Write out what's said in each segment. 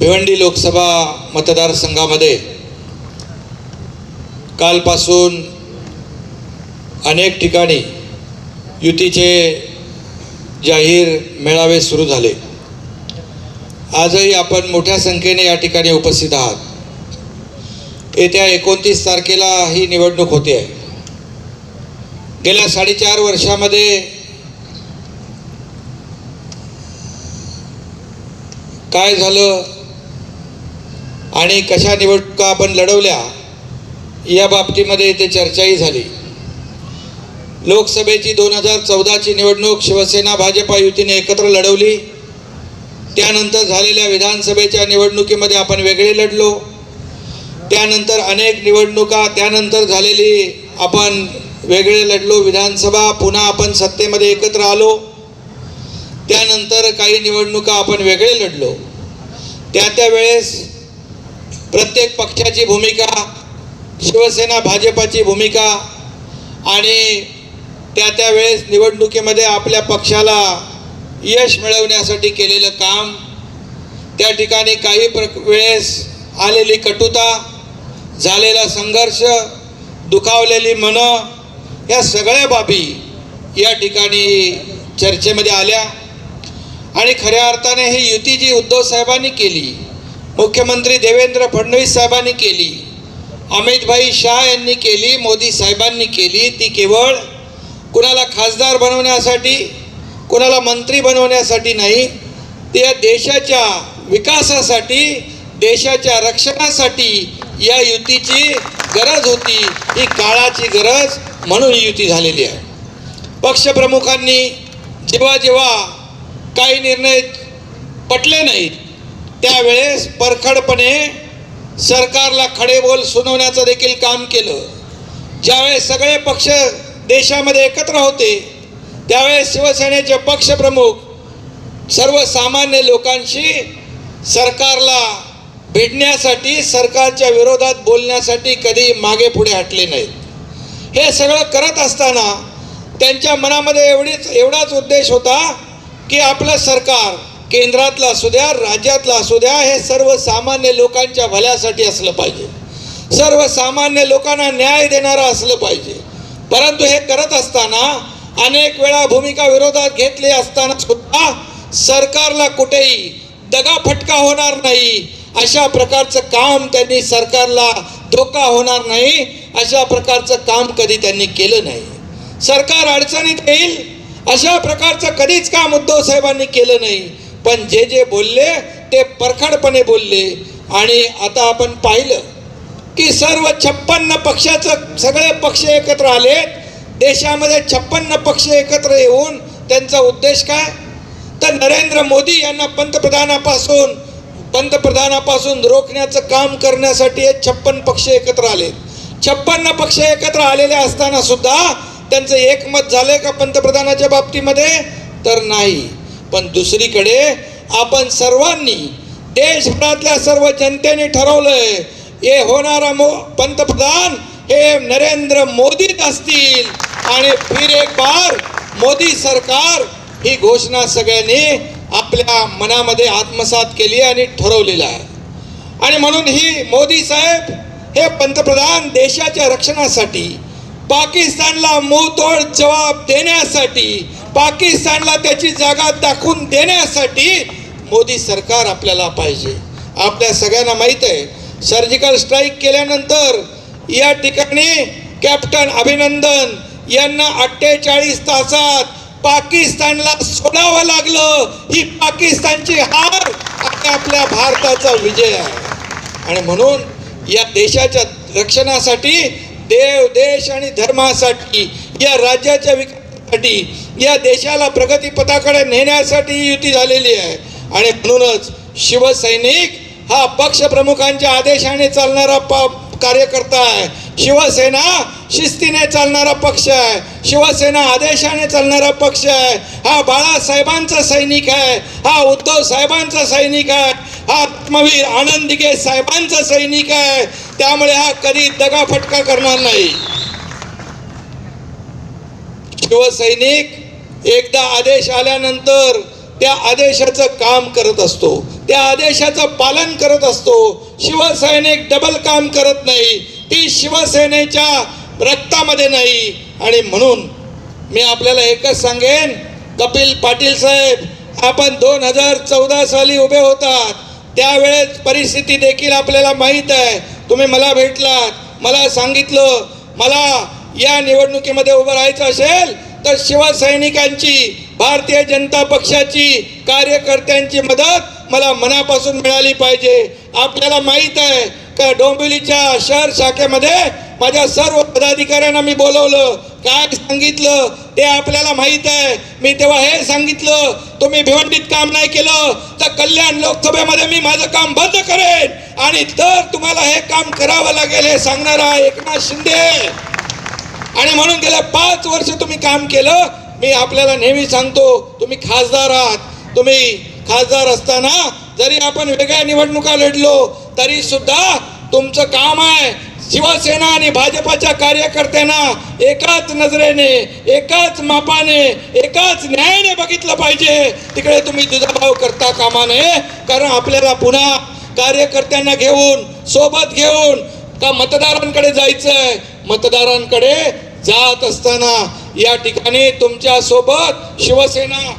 भिवंडी लोकसभा मतदारसंघामध्ये कालपासून अनेक ठिकाणी युतीचे जाहीर मेळावे सुरू झाले. आजही आपण मोठ्या संख्येने या ठिकाणी उपस्थित आहात. येत्या एकोणतीस तारखेला ही निवडणूक होते. आहे गेल्या साडेचार वर्षामध्ये काय झालं? आणि कशा निवडणुका आपण लढवल्या या बाबतीमध्ये इथे चर्चाही झाली. लोकसभेची दोन हजार चौदाची निवडणूक शिवसेना भाजपा युतीने एकत्र लढवली. त्यानंतर झालेल्या विधानसभेच्या निवडणुकीमध्ये आपण वेगळे लढलो. त्यानंतर अनेक निवडणुका त्यानंतर झालेली आपण वेगळे लढलो. विधानसभा पुन्हा आपण सत्तेमध्ये एकत्र आलो. त्यानंतर काही निवडणुका आपण वेगळे लढलो. त्या त्या वेळेस प्रत्येक पक्षाची भूमिका शिवसेना भाजपाची भूमिका आणि त्या त्यावेळेस निवडणुकीमध्ये आपल्या पक्षाला यश मिळवण्यासाठी केलेलं काम त्या ठिकाणी काही प्र वेळेस आलेली कटुता झालेला संघर्ष दुखावलेली मनं या सगळ्या बाबी या ठिकाणी चर्चेमध्ये आल्या. आणि खऱ्या अर्थाने ही युती जी उद्धव साहेबांनी केली मुख्यमंत्री देवेंद्र फडणवीस साहेबांनी केली. अमितभाई शाह यांनी केली मोदी साहेबांनी केली. ती केवळ कुणाला खासदार बनवण्यासाठी कुणाला मंत्री बनवण्यासाठी नाही ते या देशाच्या विकासासाठी देशाच्या रक्षणासाठी या युतीची गरज होती ही काळाची गरज म्हणून युती झालेली आहे. पक्षप्रमुखांनी जेव्हा जेव्हा काही निर्णय पटले नाहीत त्यावेळेस परखडपणे सरकारला खडे बोल सुनावण्याचं देखील काम केलं. ज्यावेळेस सगळे पक्ष देशामध्ये एकत्र होते त्यावेळेस शिवसेनेचे पक्षप्रमुख सर्वसामान्य लोकांशी सरकारला भेटण्यासाठी सरकारच्या विरोधात बोलण्यासाठी कधी मागे पुढे हटले नाहीत. हे सगळं करत असताना त्यांच्या मनामध्ये एवढीच एवढाच उद्देश होता की आपलं सरकार केंद्रातला असू द्या राज्यातलं असू द्या हे सर्वसामान्य लोकांच्या भल्यासाठी असलं पाहिजे. सर्वसामान्य लोकांना न्याय देणारं असलं पाहिजे. परंतु हे करत असताना अनेक वेळा भूमिका विरोधात घेतली असताना सुद्धा सरकारला कुठेही दगाफटका होणार नाही. अशा प्रकारचं काम त्यांनी सरकारला धोका होणार नाही. अशा प्रकारचं काम कधी त्यांनी केलं नाही. सरकार अडचणीत येईल अशा प्रकारचं कधीच काम उद्धव साहेबांनी केलं नाही. पण जे जे बोलले ते परखडपणे बोलले. आणि आता आपण पाहिलं की सर्व छप्पन्न पक्षाचं सगळे पक्ष एकत्र आलेत देशामध्ये छप्पन्न पक्ष एकत्र येऊन त्यांचा उद्देश काय? तर नरेंद्र मोदी यांना पंतप्रधानापासून पंतप्रधानापासून रोखण्याचं काम करण्यासाठी हे छप्पन पक्ष एकत्र आलेत. छप्पन्न पक्ष एकत्र आलेले असताना सुद्धा त्यांचं एकमत झालंय का पंतप्रधानाच्या बाबतीमध्ये? तर नाही. पण दुसरीकडे आपण सर्वांनी देशभरातल्या सर्व जनतेने ठरवलंय हे होणारा मो पंतप्रधान हे नरेंद्र मोदीच असतील. आणि फिर एक बार मोदी सरकार ही घोषणा सगळ्यांनी आपल्या मनामध्ये आत्मसात केली आणि ठरवलेलं आहे. आणि म्हणून ही मोदी साहेब हे पंतप्रधान देशाच्या रक्षणासाठी पाकिस्तानला मोतोड जबाब देण्यासाठी पाकिस्तानला त्याची जागा दाखवून देण्यासाठी मोदी सरकार आपल्याला पाहिजे. आपल्या सगळ्यांना माहीत आहे सर्जिकल स्ट्राईक केल्यानंतर या ठिकाणी कॅप्टन अभिनंदन यांना अठ्ठेचाळीस तासात पाकिस्तानला सोडावं लागलं. ही पाकिस्तानची हार आणि आपल्या भारताचा विजय आहे. आणि म्हणून या देशाच्या रक्षणासाठी देव देश आणि धर्मासाठी या राज्याच्या विकासासाठी या देशाला प्रगतीपथाकडे नेण्यासाठी युती झालेली आहे. आणि म्हणूनच शिवसैनिक हा पक्षप्रमुखांच्या आदेशाने चालणारा प कार्यकर्ता आहे. शिवसेना शिस्तीने चालणारा पक्ष आहे. शिवसेना आदेशाने चालणारा पक्ष आहे. हा बाळासाहेबांचा सैनिक आहे. हा उद्धव साहेबांचा सैनिक आहे. हा आत्मवीर आनंदगे साहेबांचा सैनिक आहे. त्यामुळे हा कधी दगाफटका करणार नाही. शिवसैनिक एकदा आदेश आल्यानंतर त्या आदेशाचं काम करत असतो. त्या आदेशाचं पालन करत असतो. शिवसैनिक डबल काम करत नाही. ती शिवसेनेच्या रक्तामध्ये नाही. आणि म्हणून मी आपल्याला एकच सांगेन कपिल पाटील साहेब आपण दोन हजार चौदा साली उभे होतात. त्यावेळेस परिस्थिती देखील आपल्याला माहीत आहे. तुम्ही मला भेटलात मला सांगितलं मला या निवडणुकीमध्ये उभं राहायचं असेल तर शिवसैनिकांची भारतीय जनता पक्षाची कार्यकर्त्यांची मदत मला मनापासून मिळाली पाहिजे. आपल्याला माहीत आहे का डोंबिवलीच्या शहर शाखेमध्ये माझ्या सर्व पदाधिकाऱ्यांना मी बोलवलं. काय सांगितलं ते आपल्याला माहीत आहे. मी तेव्हा हे सांगितलं तुम्ही भिवंडीत काम नाही केलं तर कल्याण लोकसभेमध्ये मी माझं काम बंद करेन. आणि तर तुम्हाला हे काम करावं लागेल हे सांगणार आहे एकनाथ शिंदे आणि म्हणून गेल्या पाच वर्ष तुम्ही काम केलं मी आपल्याला नेहमी सांगतो तुम्ही खासदार आहात. तुम्ही खासदार असताना जरी आपण वेगळ्या निवडणुका लढलो तरी सुद्धा तुमचं काम आहे शिवसेना आणि भाजपाच्या कार्यकर्त्यांना एकाच नजरेने एकाच मापाने एकाच न्यायाने बघितलं पाहिजे. तिकडे तुम्ही दुजाभाव करता कामा नये कारण आपल्याला पुन्हा कार्यकर्त्यांना घेऊन सोबत घेऊन का मतदारांकडे जायचंय? मतदारांकडे जात असताना या ठिकाणी तुमच्यासोबत शिवसेना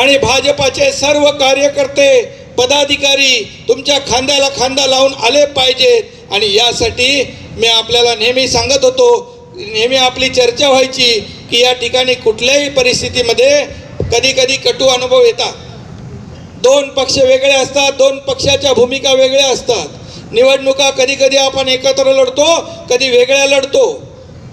आणि भाजपाचे सर्व कार्यकर्ते पदाधिकारी तुमच्या खांद्याला खांदा लावून आले पाहिजेत. आणि यासाठी मी आपल्याला नेहमी सांगत होतो नेहमी आपली चर्चा व्हायची की या ठिकाणी कुठल्याही परिस्थितीमध्ये कधी कधी कटू अनुभव येतात. दोन पक्ष वेगळे असतात दोन पक्षाच्या भूमिका वेगळ्या असतात. निवडणुका कधी कधी आपण एकत्र लढतो कधी वेगळ्या लढतो.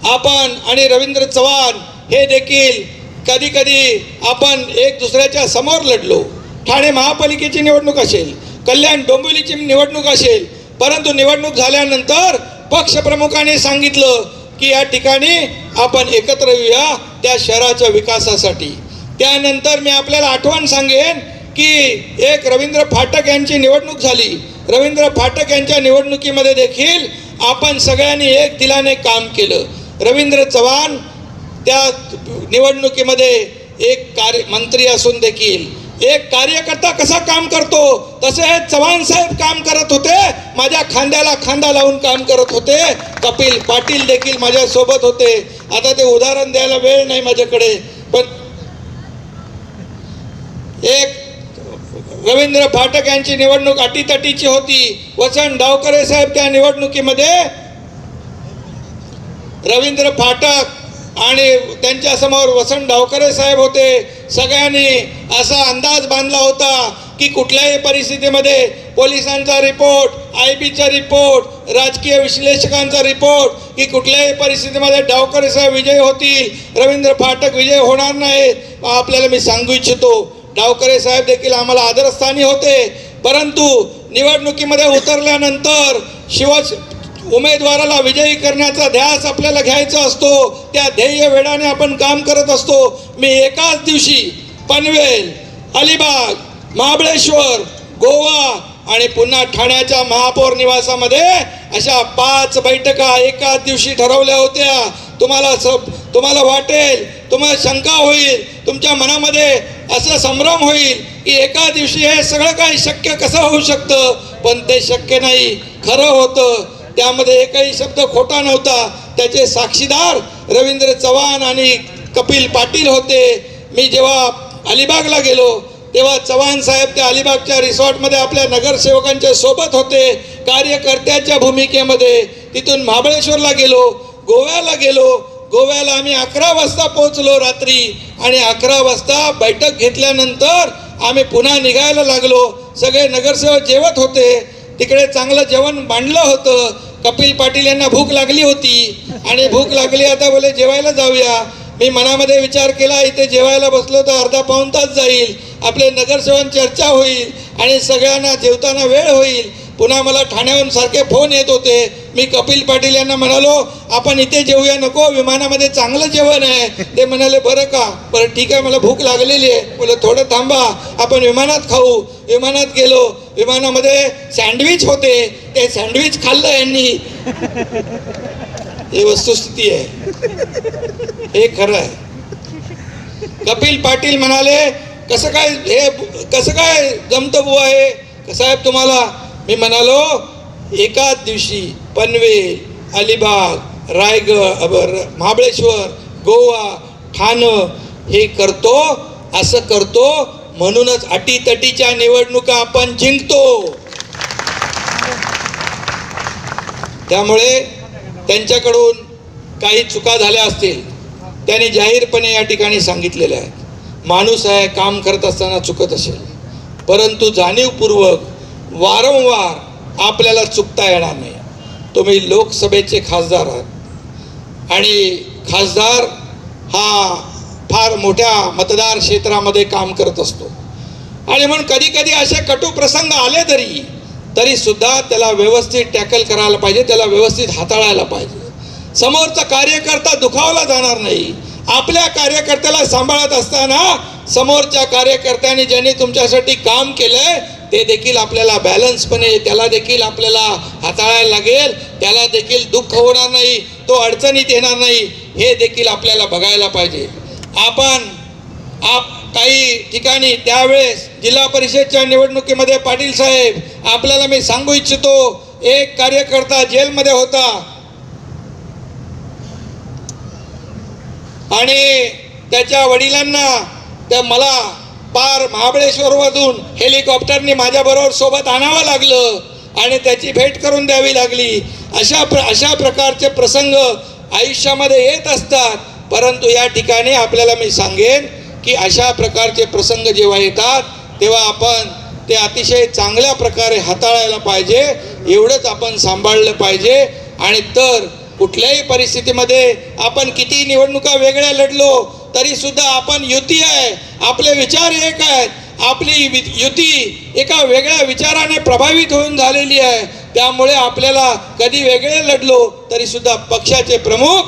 आपण आणि रवींद्र चव्हाण हे देखील कधी कधी आपण एक दुसऱ्याच्या समोर लढलो. ठाणे महापालिकेची निवडणूक असेल कल्याण डोंबिवलीची निवडणूक असेल परंतु निवडणूक झाल्यानंतर पक्षप्रमुखाने सांगितलं की या ठिकाणी आपण एकत्र येऊया त्या शहराच्या विकासासाठी. त्यानंतर मी आपल्याला आठवण सांगेन की एक रवींद्र फाटक यांची निवडणूक झाली. रवींद्र फाटक यांच्या निवडणुकीमध्ये देखील आपण सगळ्यांनी एक दिलाने काम केलं. रवींद्र चव्हाण त्या निवडणुकीमध्ये एक कार्य मंत्री असून देखील एक कार्यकर्ता कसा काम करतो तसे हे चव्हाण साहेब काम करत होते माझ्या खांद्याला खांदा लावून काम करत होते कपिल पाटील देखील माझ्यासोबत होते. आता ते उदाहरण द्यायला वेळ नाही माझ्याकडे पण एक रवींद्र फाटक यांची निवडणूक अटीतटीची होती वसंत डावकरे साहेब त्या निवडणुकीमध्ये रवींद्र फाटक आणि त्यांच्यासमोर वसंत डावकरे साहेब होते. सगळ्यांनी असा अंदाज बांधला होता की कुठल्याही परिस्थितीमध्ये पोलिसांचा रिपोर्ट आय बीचा रिपोर्ट राजकीय विश्लेषकांचा रिपोर्ट की कुठल्याही परिस्थितीमध्ये डावकरे साहेब विजय होतील रवींद्र फाटक विजय होणार नाही आपल्याला मी सांगू इच्छितो. डावकरे साहेब देखील आम्हाला आदरस्थानी होते. परंतु निवडणुकीमध्ये उतरल्यानंतर शिव उमेदवाराला विजयी करण्याचा ध्यास आपल्याला घ्यायचा असतो. त्या ध्येय वेळाने आपण काम करत असतो. मी एकाच दिवशी पनवेल अलिबाग महाबळेश्वर गोवा आणि पुन्हा ठाण्याच्या महापौर निवासामध्ये अशा पाच बैठका एकाच दिवशी ठरवल्या होत्या. तुम्हाला सब तुम्हाला वाटेल तुम्हाला शंका होईल तुमच्या मनामध्ये असं संभ्रम होईल की एका दिवशी हे सगळं काही शक्य कसं होऊ शकतं? पण ते शक्य नाही. खरं होतं त्यामध्ये एकही शब्द खोटा नव्हता. त्याचे साक्षीदार रवींद्र चव्हाण आणि कपिल पाटील होते. मी जेव्हा अलिबागला गेलो तेव्हा चव्हाण साहेब त्या अलिबागच्या रिसॉर्टमध्ये आपल्या नगरसेवकांच्या सोबत होते कार्यकर्त्याच्या भूमिकेमध्ये. तिथून महाबळेश्वरला गेलो गोव्याला गेलो. गोव्याला आम्ही अकरा वाजता पोहोचलो रात्री आणि अकरा वाजता बैठक घेतल्यानंतर आम्ही पुन्हा निघायला लागलो. सगळे नगरसेवक जेवत होते. तिकडे चांगलं जेवण मांडलं होतं. कपिल पाटील यांना भूक लागली होती. आणि भूक लागली आता बोले जेवायला जाऊया. मी मनामध्ये विचार केला इथे जेवायला बसलो तर अर्धा पाऊण तास जाईल. आपले नगरसेवन चर्चा होईल आणि सगळ्यांना जेवताना वेळ होईल. पुन्हा मला ठाण्याहून सारखे फोन येत होते. मी कपिल पाटील यांना म्हणालो आपण इथे जेवूया नको विमानामध्ये चांगलं जेवण आहे. ते म्हणाले बरं का बरं ठीक आहे मला भूक लागलेली आहे. बोल थोडं थांबा आपण विमानात खाऊ. विमानात गेलो. विमानामध्ये सँडविच होते ते सँडविच खाल्लं यांनी. ही वस्तुस्थिती आहे. हे खरं आहे. कपिल पाटील म्हणाले कसं काय हे कसं काय जमतं बुवा हे? साहेब तुम्हाला? मी म्हणालो एकाच दिवशी पनवेल अलिबाग रायगड अबर महाबळेश्वर गोवा ठाणं हे करतो असं करतो म्हणूनच अटीतटीच्या निवडणुका आपण जिंकतो. त्यामुळे त्यांच्याकडून काही चुका झाल्या असतील त्यांनी जाहीरपणे या ठिकाणी सांगितलेल्या आहेत. माणूस आहे काम करत असताना चुकत असेल. परंतु जाणीवपूर्वक वारंवार आपल्याला चुकता येणार नाही. तुम्ही लोकसभेचे खासदार आहात. आणि खासदार हा फार मोठ्या मतदार क्षेत्रामध्ये काम करत असतो. आणि म्हणून कधी कधी असे कटू प्रसंग आले तरी तरी सुद्धा त्याला व्यवस्थित टॅकल करायला पाहिजे त्याला व्यवस्थित हाताळायला पाहिजे. समोरचा कार्यकर्ता दुखावला जाणार नाही. आपल्या कार्यकर्त्याला सांभाळत असताना समोरच्या कार्यकर्त्यांनी ज्यांनी तुमच्यासाठी काम केलंय ते देखील आपल्याला बॅलन्सपणे त्याला देखील आपल्याला हाताळायला लागेल त्याला देखील दुःख होणार नाही तो अडचणीत येणार नाही हे देखील आपल्याला बघायला पाहिजे. आपण आप काही ठिकाणी त्यावेळेस जिल्हा परिषदच्या निवडणुकीमध्ये पाटील साहेब आपल्याला मी सांगू इच्छितो एक कार्यकर्ता जेलमध्ये होता. आणि त्याच्या वडिलांना त्या मला पार महाबळेश्वरमधून हेलिकॉप्टरने माझ्याबरोबर सोबत आणावं लागलं आणि त्याची भेट करून द्यावी लागली. अशा प्र अशा प्रकारचे प्रसंग आयुष्यामध्ये येत असतात. परंतु या ठिकाणी आपल्याला मी सांगेन की अशा प्रकारचे प्रसंग जेव्हा येतात तेव्हा आपण ते अतिशय चांगल्या प्रकारे हाताळायला पाहिजे एवढंच आपण सांभाळलं पाहिजे. आणि तर कुठल्याही परिस्थितीमध्ये आपण किती निवडणुका वेगळ्या लढलो तरी सुद्धा आपण युती आहे आपले विचार एक आहेत. आपली वि- युती एका वेगळ्या विचाराने प्रभावित होऊन झालेली आहे. त्यामुळे आपल्याला कधी वेगळे लढलो तरी सुद्धा पक्षाचे प्रमुख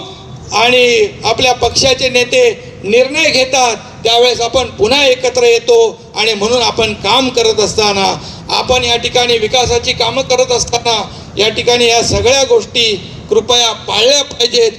आणि आपल्या पक्षाचे नेते निर्णय घेतात त्यावेळेस आपण पुन्हा एकत्र येतो आणि म्हणून आपण काम करत असताना आपण या ठिकाणी विकासाची कामं करत असताना या ठिकाणी या सगळ्या गोष्टी कृपया पाळल्या पाहिजेत.